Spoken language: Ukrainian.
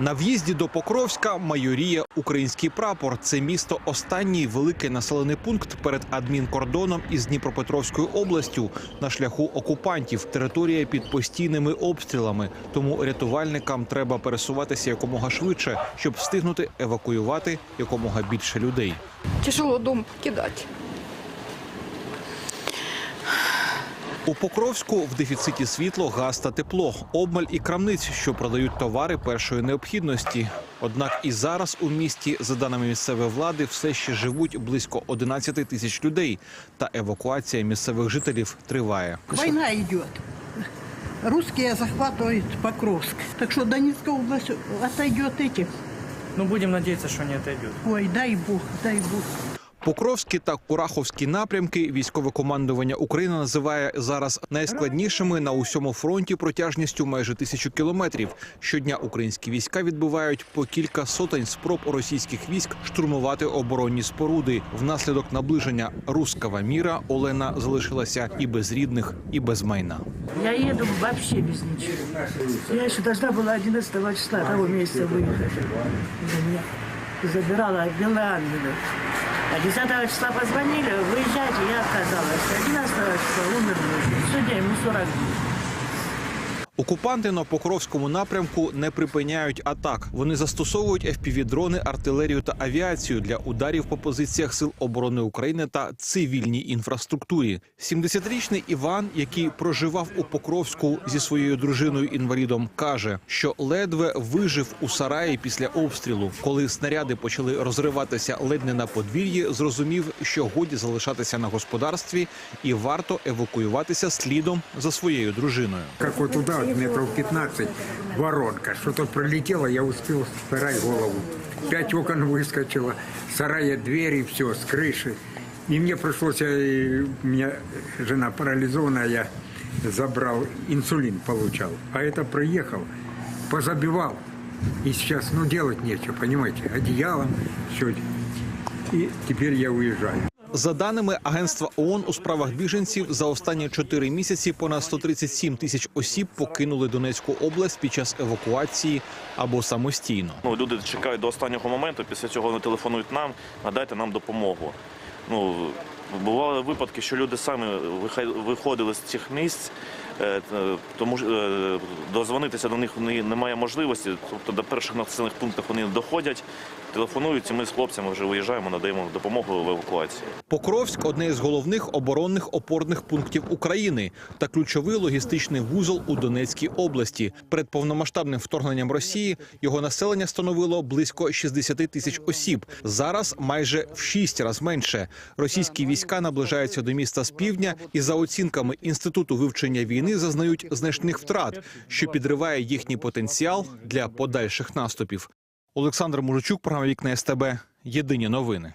На в'їзді до Покровська майоріє український прапор. Це місто останній великий населений пункт перед адмінкордоном із Дніпропетровською областю на шляху окупантів. Територія під постійними обстрілами. Тому рятувальникам треба пересуватися якомога швидше, щоб встигнути евакуювати якомога більше людей. Тяжело дом покидать. У Покровську в дефіциті світло, газ та тепло, обмаль і крамниць, що продають товари першої необхідності. Однак і зараз у місті, за даними місцевої влади, все ще живуть близько 11 тисяч людей, та евакуація місцевих жителів триває. Война идет. Русские захватывают Покровск. Так что Донецкая область отойдет этим. Ну, будем надеяться, что не отойдет. Ой, дай Бог, дай Бог. Покровські та Кураховські напрямки військове командування України називає зараз найскладнішими на усьому фронті протяжністю майже тисячу кілометрів. Щодня українські війська відбивають по кілька сотень спроб російських військ штурмувати оборонні споруди. Внаслідок наближення руского міра Олена залишилася і без рідних, і без майна. Я еду вообще без ничего. Я еще должна была 11 числа того месяца выехать. За меня забирала белый ангел. А 10 числа позвонили, выезжайте, я отказалась. 11 числа умер муж. Сегодня ему 40 дней. Окупанти на Покровському напрямку не припиняють атак. Вони застосовують FPV-дрони, артилерію та авіацію для ударів по позиціях сил оборони України та цивільній інфраструктурі. 70-річний Іван, який проживав у Покровську зі своєю дружиною інвалідом, каже, що ледве вижив у сараї після обстрілу. Коли снаряди почали розриватися ледь не на подвір'ї, зрозумів, що годі залишатися на господарстві і варто евакуюватися слідом за своєю дружиною. Как вот туда, метров 15, воронка. Что-то пролетело, я успел в голову. Пять окон выскочило, сарая двери, все, с крыши. И мне пришлось, э, у меня жена парализованная, я забрал, инсулин получал. А это проехал, позабивал. И сейчас, ну, делать нечего, понимаете, одеялом, все. И теперь я уезжаю. За даними агентства ООН у справах біженців, за останні чотири місяці понад 137 тисяч осіб покинули Донецьку область під час евакуації або самостійно. Ну, люди чекають до останнього моменту, після цього вони телефонують нам, надайте нам допомогу. Ну, бували випадки, що люди самі виходили з цих місць, тому що е, дозвонитися до них не- немає можливості. Тобто до перших населених пунктів вони доходять, телефонують, ми з хлопцями вже виїжджаємо, надаємо допомогу в евакуації. Покровськ одне із головних оборонних опорних пунктів України та ключовий логістичний вузол у Донецькій області. Перед повномасштабним вторгненням Росії його населення становило близько 60 тисяч осіб. Зараз майже в шість разів менше. Російські війська наближаються до міста з півдня і за оцінками інституту вивчення війни зазнають значних втрат, що підриває їхній потенціал для подальших наступів. Олександр Мужичук, програма Вікна СТБ. Єдині новини.